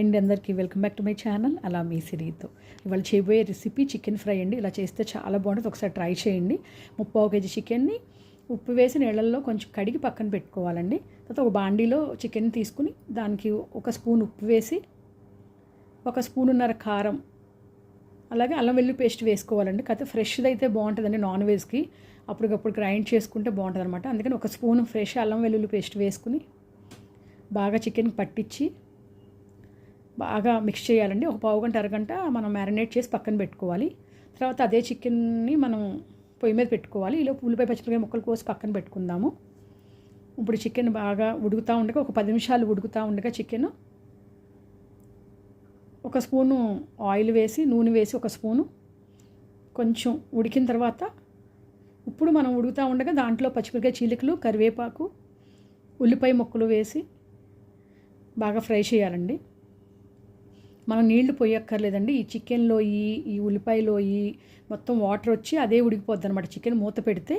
And అందరికీ welcome back to my channel. అలా మీ సిరీతో. ఇవాళ చేయబోయే రెసిపీ చికెన్ ఫ్రై అండి. ఇలా చేస్తే చాలా బాగుంటుంది. ఒకసారి ట్రై చేయండి. ముప్పావు కేజీ చికెన్ని ఉప్పు వేసి నీళ్ళల్లో కొంచెం కడిగి పక్కన పెట్టుకోవాలండి. తర్వాత ఒక బాండీలో చికెన్ తీసుకుని దానికి ఒక స్పూన్ ఉప్పు వేసి ఒక స్పూనున్నర కారం అలాగే అల్లం వెల్లుల్లి పేస్ట్ వేసుకోవాలండి. కాకపోతే ఫ్రెష్ది అయితే బాగుంటుందండి నాన్ వెజ్కి. అప్పటికప్పుడు గ్రైండ్ చేసుకుంటే బాగుంటుంది అనమాట అందుకని ఒక స్పూన్ ఫ్రెష్ అల్లం వెల్లుల్లి పేస్ట్ వేసుకుని బాగా చికెన్ పట్టించి బాగా మిక్స్ చేయాలండి. ఒక పావు గంట అరగంట మనం మ్యారినేట్ చేసి పక్కన పెట్టుకోవాలి. తర్వాత అదే చికెన్ని మనం పొయ్యి మీద పెట్టుకోవాలి. ఇలా ఉల్లిపాయ పచ్చిమిరపకాయ ముక్కలు కోసి పక్కన పెట్టుకుందాము. ఇప్పుడు చికెన్ బాగా ఉడుకుతూ ఉండగా ఒక పది నిమిషాలు ఉడుకుతూ ఉండగా చికెన్ ఒక స్పూను ఆయిల్ వేసి నూనె వేసి ఒక స్పూను కొంచెం ఉడికిన తర్వాత ఇప్పుడు మనం ఉడుకుతూ ఉండగా దాంట్లో పచ్చిమిరపకాయ చీలికలు కరివేపాకు ఉల్లిపాయ ముక్కలు వేసి బాగా ఫ్రై చేయాలండి. మనం నీళ్ళు పోయక్కర్లేదండి. ఈ చికెన్లో ఈ ఈ ఉల్లిపాయలో ఈ మొత్తం వాటర్ వచ్చి అదే ఉడికిపోద్ది అనమాట చికెన్ మూత పెడితే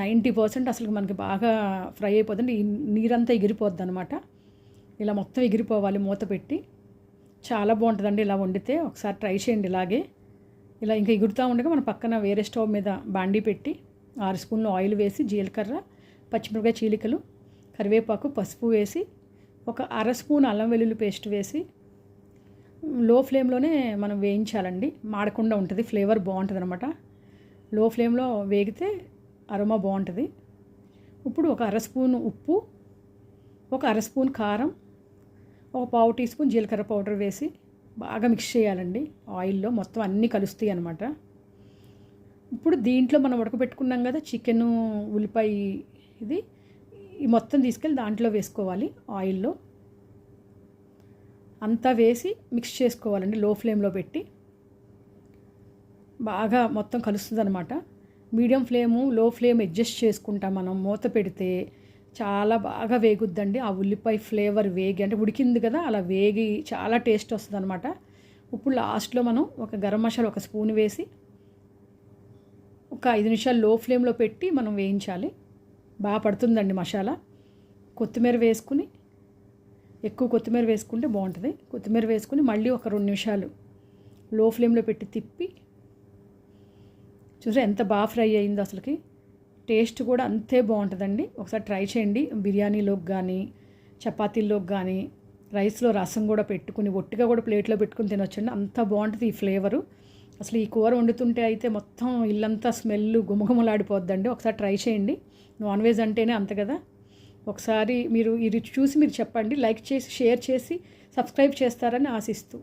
నైంటీ పర్సెంట్ అసలు మనకి బాగా ఫ్రై అయిపోతుంది ఈ నీరంతా ఎగిరిపోద్ది అనమాట ఇలా మొత్తం ఎగిరిపోవాలి మూత పెట్టి. చాలా బాగుంటుందండి ఇలా వండితే. ఒకసారి ట్రై చేయండి ఇలాగే. ఇలా ఇంకా ఎగురుతూ ఉండగా మనం పక్కన వేరే స్టవ్ మీద బాండీ పెట్టి ఆరు స్పూన్లు ఆయిల్ వేసి జీలకర్ర పచ్చిమిరపకాయ చీలికలు కరివేపాకు పసుపు వేసి ఒక అర స్పూన్ అల్లం వెల్లుల్లి పేస్ట్ వేసి లో ఫ్లేమ్లోనే మనం వేయించాలండి. మాడకుండా ఉంటుంది ఫ్లేవర్ బాగుంటుంది అనమాట లో ఫ్లేమ్లో వేగితే అరోమా బాగుంటుంది. ఇప్పుడు ఒక అర స్పూన్ ఉప్పు ఒక అర స్పూన్ కారం ఒక పావు టీ స్పూన్ జీలకర్ర పౌడర్ వేసి బాగా మిక్స్ చేయాలండి. ఆయిల్లో మొత్తం అన్నీ కలుస్తాయి అనమాట. ఇప్పుడు దీంట్లో మనం ఉడకబెట్టుకున్నాం కదా చికెను ఉల్లిపాయ ఇది ఈ మొత్తం తీసుకెళ్ళి దాంట్లో వేసుకోవాలి ఆయిల్లో. అంతా వేసి మిక్స్ చేసుకోవాలండి లో ఫ్లేమ్లో పెట్టి. బాగా మొత్తం కలుస్తుంది అనమాట మీడియం ఫ్లేము లో ఫ్లేమ్ అడ్జస్ట్ చేసుకుంటాం మనం మూత పెడితే చాలా బాగా వేగుద్దండి. ఆ ఉల్లిపాయ ఫ్లేవర్ వేగి అంటే ఉడికింది కదా అలా వేగి చాలా టేస్ట్ వస్తుంది అనమాట ఇప్పుడు లాస్ట్లో మనం ఒక గరం మసాలా ఒక స్పూన్ వేసి ఒక ఐదు నిమిషాలు లో ఫ్లేమ్లో పెట్టి మనం వేయించాలి. బాగా పడుతుందండి మసాలా. కొత్తిమీర వేసుకుని ఎక్కువ కొత్తిమీర వేసుకుంటే బాగుంటుంది. కొత్తిమీర వేసుకుని మళ్ళీ ఒక రెండు నిమిషాలు లో ఫ్లేమ్లో పెట్టి తిప్పి చూసారా ఎంత బాగా ఫ్రై అయిందో అసలుకి. టేస్ట్ కూడా అంతే బాగుంటుందండి. ఒకసారి ట్రై చేయండి. బిర్యానీలోకి కానీ చపాతీల్లోకి కానీ రైస్లో రసం కూడా పెట్టుకుని ఒట్టిగా కూడా ప్లేట్లో పెట్టుకుని తినొచ్చండి. అంత బాగుంటుంది ఈ ఫ్లేవరు. అసలు ఈ కూర వండుతుంటే అయితే మొత్తం ఇల్లంతా స్మెల్ గుమగుమలాడిపోద్దండి. ఒకసారి ట్రై చేయండి. నాన్ వెజ్ అంటేనే అంత కదా. ఒకసారి మీరు ఇది చూసి మీరు చెప్పండి లైక్ చేసి షేర్ చేసి సబ్స్క్రైబ్ చేస్తారని ఆశిస్తూ.